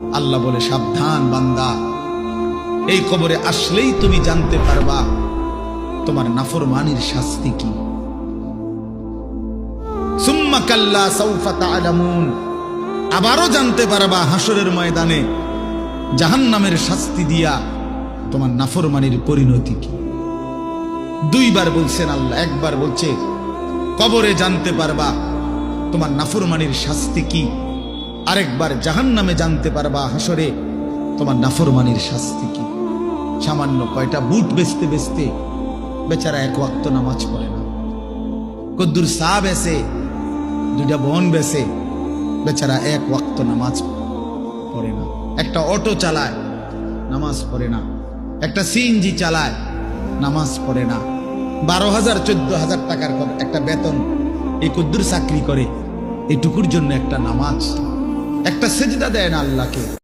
আল্লাহ বলে, সাবধান বান্দা। এই কবরে আসলেই তুমি জানতে পারবা তোমার নাফরমানির শাস্তি কি। আবারও জানতে পারবা হাসরের ময়দানে জাহান্নামের শাস্তি দিয়া তোমার নাফরমানির পরিণতি কি। দুইবার বলছেন আল্লাহ, একবার বলছে, কবরে জানতে পারবা তোমার নাফরমানির শাস্তি কি। আরেকবার জাহান্নামে জানতে পারবা হাসরে তোমার নাফরমানির শাস্তি কি? সামান্য কয়টা বুট বেচতে বেচতে বেচারা এক ওয়াক্ত নামাজ পড়ে না। কদ্দুর সা বেসে দুইটা বন বেসে বেচারা এক ওয়াক্ত নামাজ পড়ে না। একটা অটো চালায়, নামাজ পড়ে না। একটা সিএনজি চালায়, নামাজ পড়ে না। বারো হাজার, চোদ্দ হাজার টাকার একটা বেতন এই কদ্দুর চাকরি করে। এটুকুর জন্য একটা নামাজ। একটা সেজদা দেয় না আল্লাহকে।